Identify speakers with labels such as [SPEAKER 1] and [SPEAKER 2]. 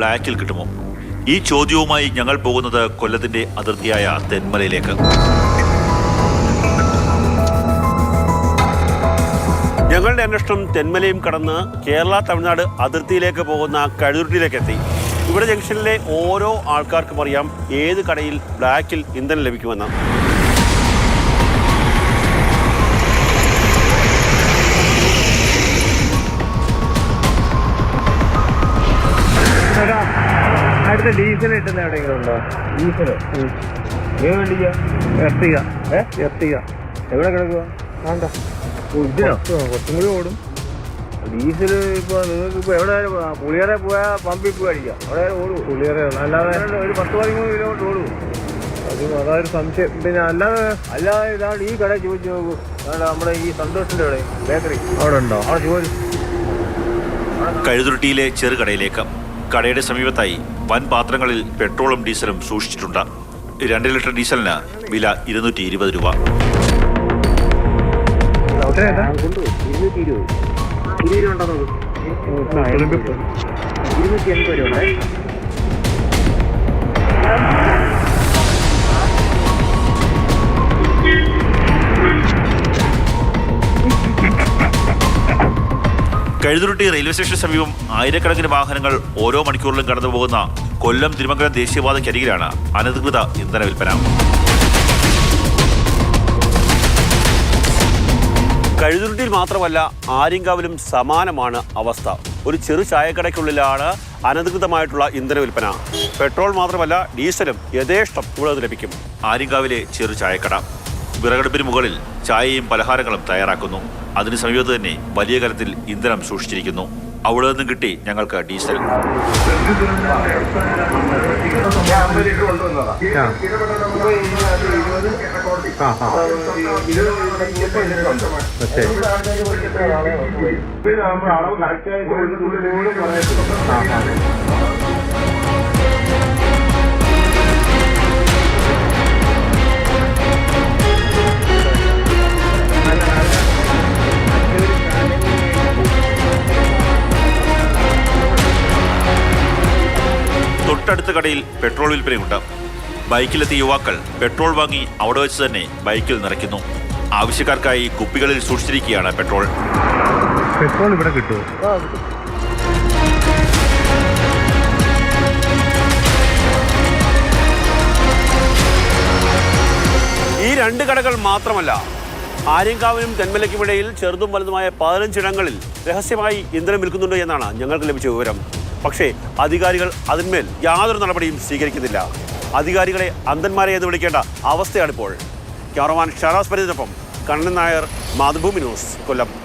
[SPEAKER 1] ബ്ലാക്കിൽ കിട്ടുമോ? ഈ ചോദ്യവുമായി ഞങ്ങൾ പോകുന്നത് കൊല്ലത്തിന്റെ അതിർത്തിയായ തെന്മലയിലേക്ക്.
[SPEAKER 2] ഞങ്ങളുടെ അന്വേഷണം തെന്മലയും കടന്ന് കേരള തമിഴ്നാട് അതിർത്തിയിലേക്ക് പോകുന്ന കഴുരുട്ടിയിലേക്ക് എത്തി ഇവിടെ ജംഗ്ഷനിലെ ഓരോ ആൾക്കാർക്കും അറിയാം ഏത് കടയിൽ ബ്ലാക്കിൽ ഇന്ധനം ലഭിക്കുമെന്ന്.
[SPEAKER 3] അടുത്ത ഡീസൽ കിട്ടുന്ന എവിടെയെങ്കിലും ഉണ്ടോ? ഡീസൽ ഏത് വണ്ടിക്കാ എർത്തിക. ഏ? എർത്തിക. എവിടെ കിടക്കുക വേണ്ട. ഇതിനോ കുറച്ചും കൂടി ഓടും. ഡീസൽ ഇപ്പൊ നിങ്ങൾക്ക് ഇപ്പൊ എവിടെ പുളിയറെ പോയാ പമ്പിൽ പോയി അടിക്കാം. അവിടെ ഓടും പുളിയറെ അല്ലാതെ ഒരു പത്ത് പതിമൂന്ന് കിലോമീറ്റർ ഓടും അത് അതായത് സംശയം. പിന്നെ അല്ലാതെ അല്ലാതെ ഇതാണ് ഈ കട ചോദിച്ചു നോക്കൂ. നമ്മുടെ ഈ സന്തോഷിന്റെ അവിടെ ബേക്കറി. അവിടെ ഉണ്ടോ? അവിടെ ചോദിച്ചു
[SPEAKER 1] കഴുതുരുട്ടിയിലെ ചെറുകടയിലേക്ക് കടയുടെ സമീപത്തായി വൻ പാത്രങ്ങളിൽ പെട്രോളും ഡീസലും സൂക്ഷിച്ചിട്ടുണ്ട്. രണ്ട് ലിറ്റർ ഡീസലിന് വില ഇരുന്നൂറ്റി ഇരുപത് രൂപ.
[SPEAKER 3] ഇരുന്നൂറ്റി എൺപത് രൂപ.
[SPEAKER 1] കഴുതുരുട്ടി റെയിൽവേ സ്റ്റേഷന് സമീപം ആയിരക്കണക്കിന് വാഹനങ്ങൾ ഓരോ മണിക്കൂറിലും കടന്നുപോകുന്ന കൊല്ലം തിരുമംഗലം ദേശീയപാതയ്ക്കരികിലാണ് അനധികൃത ഇന്ധന വിൽപ്പന.
[SPEAKER 2] കഴുതുരുട്ടിയിൽ മാത്രമല്ല ആര്യങ്കാവിലും സമാനമാണ് അവസ്ഥ. ഒരു ചെറു ചായക്കടയ്ക്കുള്ളിലാണ് അനധികൃതമായിട്ടുള്ള ഇന്ധന വിൽപ്പന. പെട്രോൾ മാത്രമല്ല ഡീസലും യഥേഷ്ടം ഇവിടെ ലഭിക്കും.
[SPEAKER 1] ആര്യങ്കാവിലെ ചെറു ചായക്കട. വിറകടുപ്പിന് മുകളിൽ ചായയും പലഹാരങ്ങളും തയ്യാറാക്കുന്നു. അതിന് സമീപത്ത് തന്നെ വലിയ കലത്തിൽ ഇന്ധനം സൂക്ഷിച്ചിരിക്കുന്നു. അവിടെ നിന്നും കിട്ടി ഞങ്ങൾക്ക് ഡീസൽ. തൊട്ടടുത്ത കടയിൽ പെട്രോൾ വിൽപ്പനയുണ്ട്. ബൈക്കിലെത്തിയ യുവാക്കൾ പെട്രോൾ വാങ്ങി അവിടെ വെച്ച് തന്നെ ബൈക്കിൽ നിറയ്ക്കുന്നു. ആവശ്യക്കാർക്കായി കുപ്പികളിൽ സൂക്ഷിച്ചിരിക്കുകയാണ് പെട്രോൾ.
[SPEAKER 3] പെട്രോൾ ഇവിടെ കിട്ടുമോ?
[SPEAKER 2] ഈ രണ്ട് കടകൾ മാത്രമല്ല ആര്യങ്കാവിനും തെന്മലയ്ക്കുമിടയിൽ ചെറുതും വലുതുമായ പതിനഞ്ചിടങ്ങളിൽ രഹസ്യമായി ഇന്ധനം വിൽക്കുന്നുണ്ട് എന്നാണ് ഞങ്ങൾക്ക് ലഭിച്ച വിവരം. പക്ഷേ അധികാരികൾ അതിന്മേൽ യാതൊരു നടപടിയും സ്വീകരിക്കുന്നില്ല. അധികാരികളെ അന്ധന്മാരെ എന്ന് വിളിക്കേണ്ട അവസ്ഥയാണിപ്പോൾ. ക്യാമറമാൻ ഷറാസ് പരിതിനൊപ്പം കണ്ണൻ നായർ മാതൃഭൂമി ന്യൂസ് കൊല്ലം.